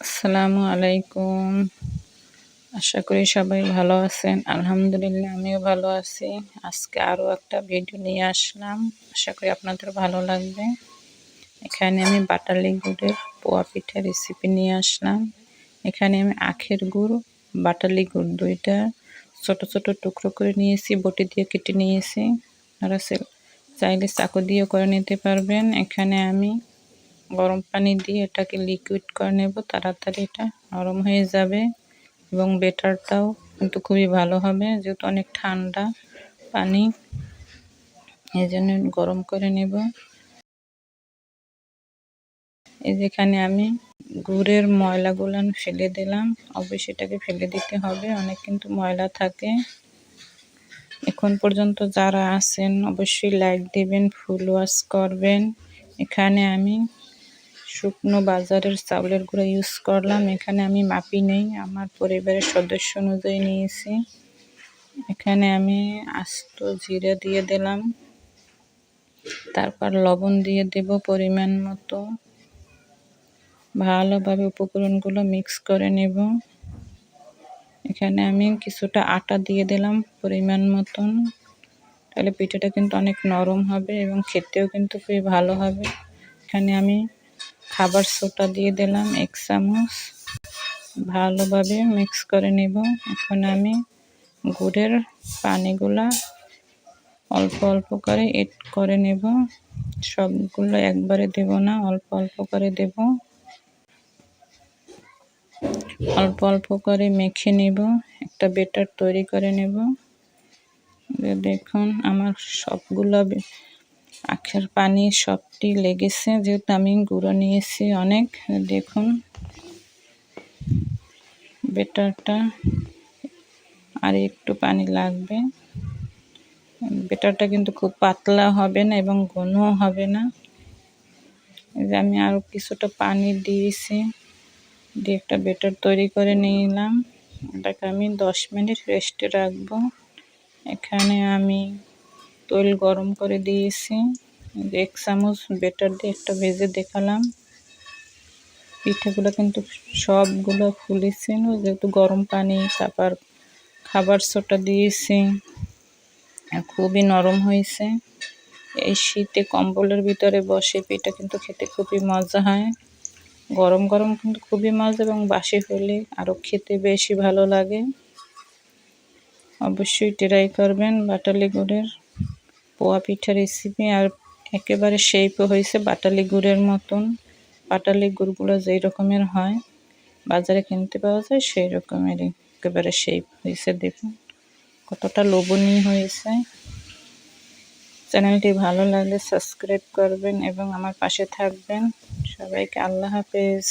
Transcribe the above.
আসসালামু আলাইকুম। আশা করি সবাই ভালো আছেন। আলহামদুলিল্লাহ, আমিও ভালো আছি। আজকে আরও একটা ভিডিও নিয়ে আসলাম। আশা করি আপনাদের ভালো লাগবে। এখানে আমি বাটালি গুড়ের পোয়া পিঠা রেসিপি নিয়ে আসলাম। এখানে আমি আখের গুড়, বাটালি গুড় দুইটা ছোট ছোট টুকরো করে নিয়েছি, বটি দিয়ে কেটে নিয়েছি। আপনারা চাইলে চাকু দিয়েও করে নিতে পারবেন। এখানে আমি গরম পানি দিয়ে এটাকে লিকুইড করে নেব, তাড়াতাড়ি এটা নরম হয়ে যাবে এবং বেটারটাও কিন্তু খুবই ভালো হবে যেহেতু অনেক ঠান্ডা পানি। এই জন্য গরম করে নেব। এই যেখানে আমি গুড়ের ময়লাগুলো ফেলে দিলাম। অবশ্যই এটাকে ফেলে দিতে হবে, অনেক কিন্তু ময়লা থাকে। এখন পর্যন্ত যারা আছেন, অবশ্যই লাইক দিবেন ফুল ওয়াশ করবেন। এখানে আমি শুকনো বাজারের চাউলের গুঁড়া ইউজ করলাম। এখানে আমি মাপি নেই, আমার পরিবারের সদস্য অনুযায়ী নিয়েছি। এখানে আমি আস্ত জিরে দিয়ে দিলাম, তারপর লবণ দিয়ে দেব পরিমাণ মতো। ভালোভাবে উপকরণগুলো মিক্স করে নেব। এখানে আমি কিছুটা আটা দিয়ে দিলাম পরিমাণ মতন। তাহলে পিঠাটা কিন্তু অনেক নরম হবে এবং খেতেও কিন্তু খুবই ভালো হবে। এখানে আমি খাবার সোটা দিয়ে দিলাম, এক চামচ। ভালোভাবে মিক্স করে নেব। এখন আমি গুড়ের পানিগুলা অল্প অল্প করে এড করে নেব। সবগুলো একবারে দেব না, অল্প অল্প করে দেব। অল্প অল্প করে মেখে নেব, একটা বেটার তৈরি করে নেব। দেখুন, আমার সবগুলো আখের পানি সবটি লেগেছে, যেহেতু আমি গুঁড়ো নিয়েছি অনেক। দেখুন, বেটারটা আর একটু পানি লাগবে। বেটারটা কিন্তু খুব পাতলা হবে না এবং ঘনও হবে না। যে আমি আরও কিছুটা পানি দিয়েছি, দিয়ে একটা বেটার তৈরি করে নিলাম। এটাকে আমি দশ মিনিট রেস্টে রাখব। এখানে আমি তৈল গরম করে দিয়েছি। এক চামচ বেটার দিয়ে একটা ভেজে দেখালাম। পিঠেগুলো কিন্তু সবগুলো ফুলেছে যেহেতু গরম পানি, তারপর খাবার সোটা দিয়েছি। খুবই নরম হয়েছে। এই শীতে কম্বলের ভিতরে বসে পিঠা কিন্তু খেতে খুবই মজা হয়। গরম গরম কিন্তু খুবই মজা এবং বাসি হলে আরও খেতে বেশি ভালো লাগে। অবশ্যই ট্রাই করবেন বাটালি গুড়ের পোয়া পিঠা রেসিপি আর একেবারে শেপও হয়েছে বাটালি গুড়ের মতন। বাটালি গুড়গুলো যেই রকমের হয়, বাজারে কিনতে পাওয়া যায়, সেই রকমেরই একেবারে শেপ হয়েছে। দেখুন, কতটা লোভনীয় হয়েছে। চ্যানেলটি ভালো লাগলে সাবস্ক্রাইব করবেন এবং আমার পাশে থাকবেন। সবাইকে আল্লাহ হাফেজ।